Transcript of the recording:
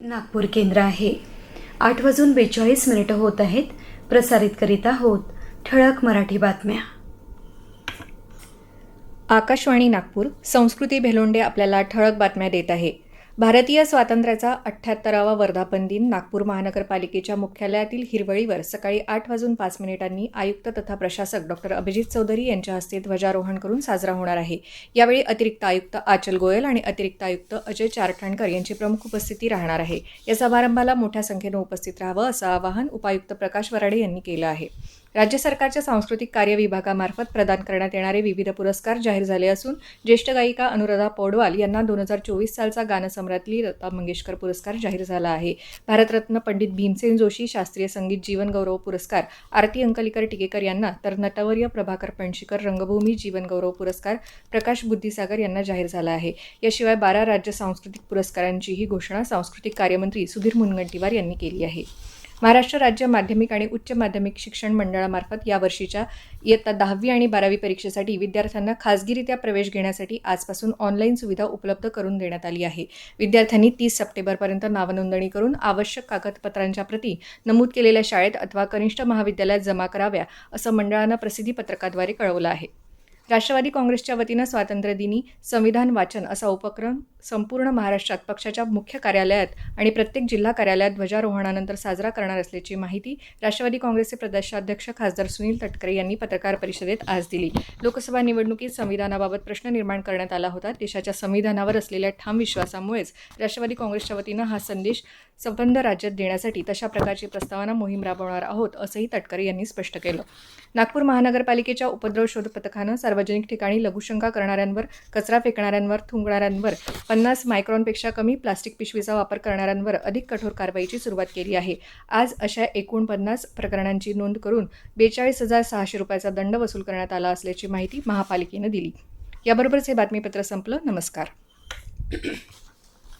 नागपूर केंद्र आहे. आठ वाजून बेचाळीस मिनिटं होत आहेत. प्रसारित करीत आहोत ठळक मराठी बातम्या. आकाशवाणी नागपूर संस्कृती भेलोंडे आपल्याला ठळक बातम्या देत आहे. भारतीय स्वातंत्र्याचा अठ्ठ्याहत्तरावा वर्धापन दिन नागपूर महानगरपालिकेच्या मुख्यालयातील हिरवळीवर सकाळी आठ वाजून पाच मिनिटांनी आयुक्त तथा प्रशासक डॉक्टर अभिजित चौधरी यांच्या हस्ते ध्वजारोहण करून साजरा होणार आहे. यावेळी अतिरिक्त आयुक्त आचल गोयल आणि अतिरिक्त आयुक्त अजय चारठाणकर यांची प्रमुख उपस्थिती राहणार आहे. या समारंभाला मोठ्या संख्येनं उपस्थित राहावं असं आवाहन उपायुक्त प्रकाश वराडे यांनी केलं आहे. राज्य सरकारच्या सांस्कृतिक कार्य विभागामार्फत प्रदान करण्यात येणारे विविध पुरस्कार जाहीर झाले असून ज्येष्ठ गायिका अनुराधा पौडवाल यांना दोन हजार चोवीस सालचा गानसम्राटली लता मंगेशकर पुरस्कार जाहीर झाला आहे. भारतरत्न पंडित भीमसेन जोशी शास्त्रीय संगीत जीवन गौरव पुरस्कार आरती अंकलीकर टिकेकर यांना तर नटवर्य प्रभाकर पणशीकर रंगभूमी जीवन गौरव पुरस्कार प्रकाश बुद्धिसागर यांना जाहीर झाला आहे. याशिवाय बारा राज्य सांस्कृतिक पुरस्कारांचीही घोषणा सांस्कृतिक कार्यमंत्री सुधीर मुनगंटीवार यांनी केली आहे. महाराष्ट्र राज्य माध्यमिक आणि उच्च माध्यमिक शिक्षण मंडळामार्फत यावर्षीच्या इयत्ता दहावी आणि बारावी परीक्षेसाठी विद्यार्थ्यांना खासगीरित्या प्रवेश घेण्यासाठी आजपासून ऑनलाईन सुविधा उपलब्ध करून देण्यात आली आहे. विद्यार्थ्यांनी तीस सप्टेंबरपर्यंत नावनोंदणी करून आवश्यक कागदपत्रांच्या प्रती नमूद केलेल्या शाळेत अथवा कनिष्ठ महाविद्यालयात जमा कराव्या असं मंडळानं प्रसिद्धी पत्रकाद्वारे कळवलं आहे. राष्ट्रवादी काँग्रेसच्या वतीनं स्वातंत्र्यदिनी संविधान वाचन असा उपक्रम संपूर्ण महाराष्ट्रात पक्षाच्या मुख्य कार्यालयात आणि प्रत्येक जिल्हा कार्यालयात ध्वजारोहणानंतर साजरा करणार असल्याची माहिती राष्ट्रवादी काँग्रेसचे प्रदेशाध्यक्ष खासदार सुनील तटकरे यांनी पत्रकार परिषदेत आज दिली. लोकसभा निवडणुकीत संविधानाबाबत प्रश्न निर्माण करण्यात आला होता. देशाच्या संविधानावर असलेल्या ठाम विश्वासामुळेच राष्ट्रवादी काँग्रेसच्या वतीनं हा संदेश संबंध राज्यात देण्यासाठी तशा प्रकारची प्रस्तावना मोहीम राबवणार आहोत असंही तटकरे यांनी स्पष्ट केलं. नागपूर महानगरपालिकेच्या उपद्रव शोध पथकानं सार्वजनिक ठिकाणी लघुशंका करणाऱ्यांवर कचरा फेकणाऱ्यांवर थुंकणाऱ्यांवर पन्नास मायक्रॉनपेक्षा कमी प्लास्टिक पिशवीचा वापर करणाऱ्यांवर अधिक कठोर कारवाईची सुरुवात केली आहे. आज अशा एकूण पन्नास प्रकरणांची नोंद करून बेचाळीस हजार सहाशे रुपयाचा दंड वसूल करण्यात आला असल्याची माहिती महापालिकेनं दिली. याबरोबरच हे बातमीपत्र संपलं. नमस्कार.